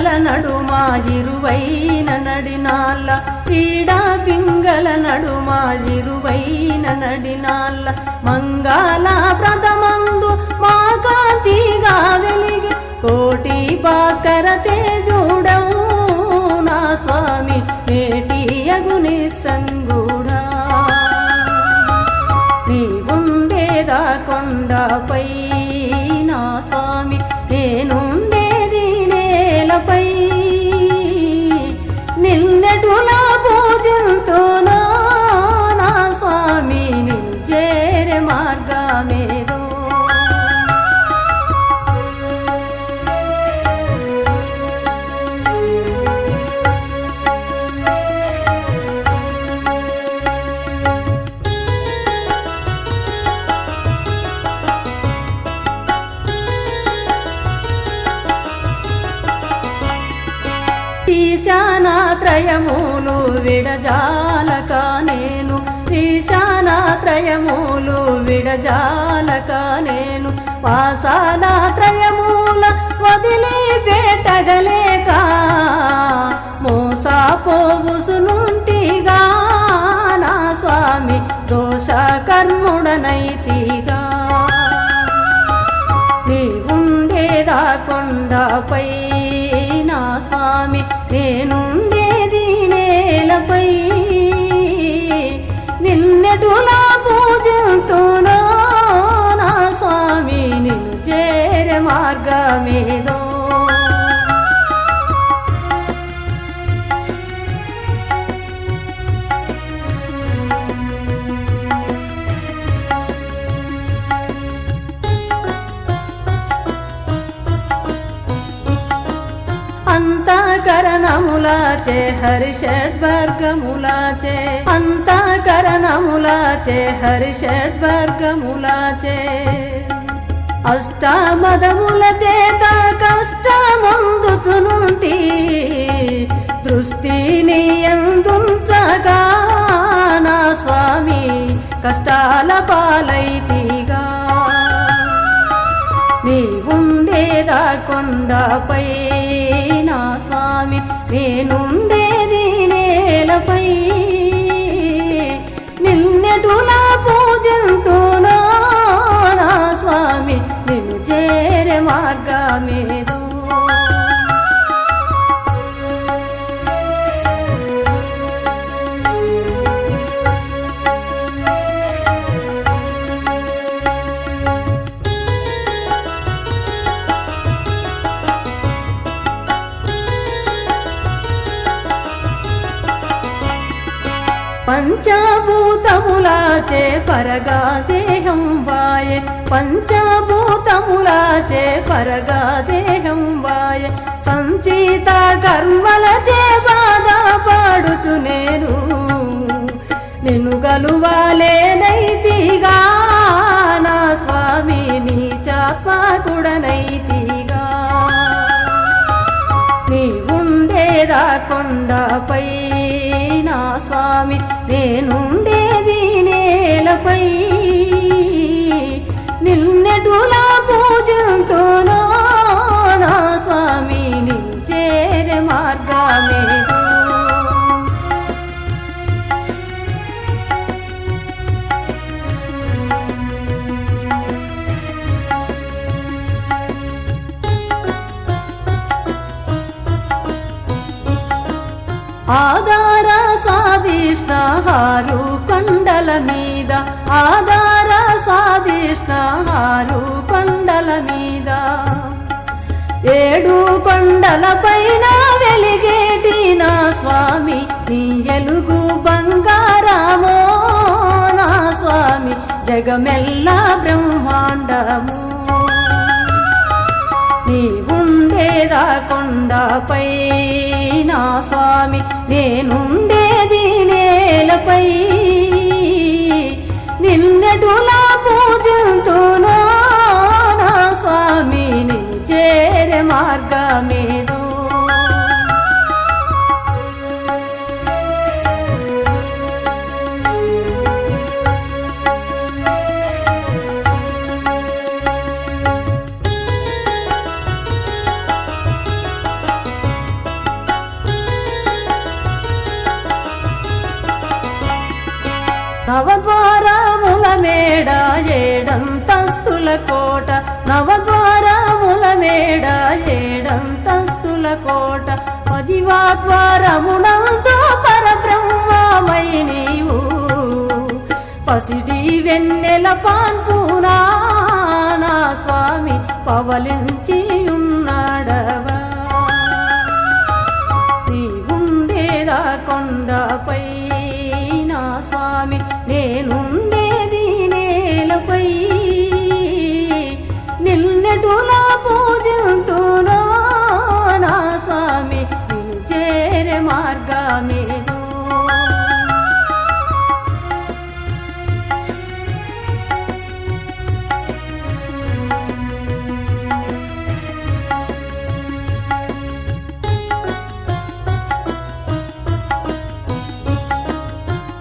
పింగళ నడుమ ఇరువైన నడినాళ్ళ. ఈడా పింగళ నడుమ ఇరువైన నడినాళ్ళ. మంగళ ప్రథమందు మా కాంతిగా వెలిగి కోటి భాస్కర తేజుడవు త్రయములు విడజాలక నేను. ఈశానాత్రయములు విడజాలక నేను. వాసనాత్రయముల వదిలి వేటగల అంతఃకరణములాచే హరిషడ్వర్గములాచే అంతఃకరణములాచే హరిషడ్వర్గములాచే. అష్టమదముల పరగా దేహం వాయ పంచభూతములాచే పరగా దేహం వాయ సంచిత కర్మలచే బాధపడుచు నేను. నిన్ను గలువాలేనైతిగా నా స్వామి నీ చాత్మకుడనైతిగా నీ ఉండేదా కొండపై నా స్వామి నేను నేలపై ఏడు కొండల పైన వెలిగేటి నా స్వామి నీ ఎలుగు బంగారమో నా స్వామి జగమెల్లా బ్రహ్మాండము. నీ ఉండేదా కొండపై నా స్వామి నేనుండేది నేలపై చేరే మార్గమేదో. నవద్వారముల మేడ తస్తుల కోట నవద్వారముల మేడ ఏడంతస్తుల కోట పదివా ద్వారమునంతో పరబ్రహ్మమై నీవు. పసిడి వెన్నెల పాన్పునా స్వామి పవలించి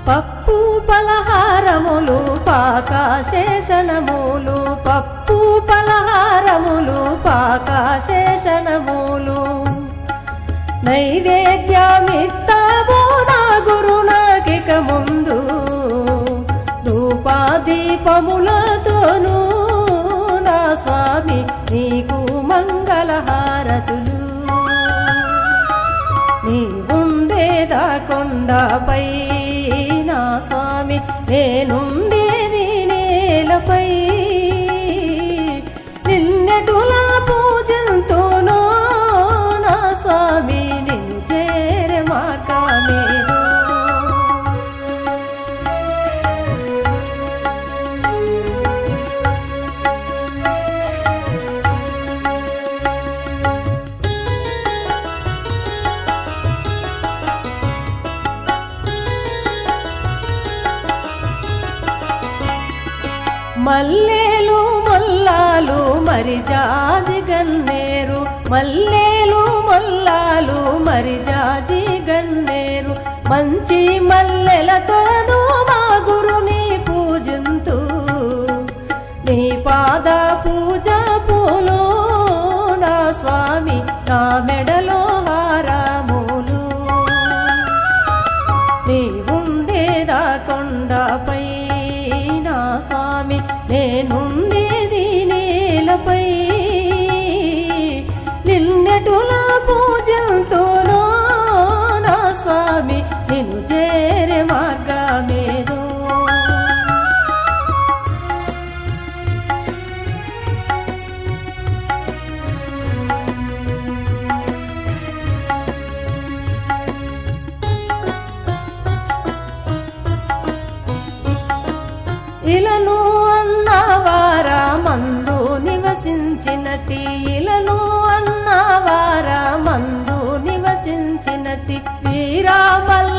పప్పు పలహారములు పాకాశేషణములు పప్పు పలహారములు పాకాశేషణములు నైవేద్యమిత్తావు నా గురునాకిక ముందు. ధూపాదీపములతోనూ నేనుండేది మల్లేలు మల్లాలు మరి జాజి గన్నేరు. మల్లేలు మల్లాలు మరి జాజి గన్నేరు. మంచి మల్లెలతోనూ మా గురుని పూజింతు. నీ పాద నివసించినటి ఇలను అన్నవారా మందు నివసించినటి వీరామల్ల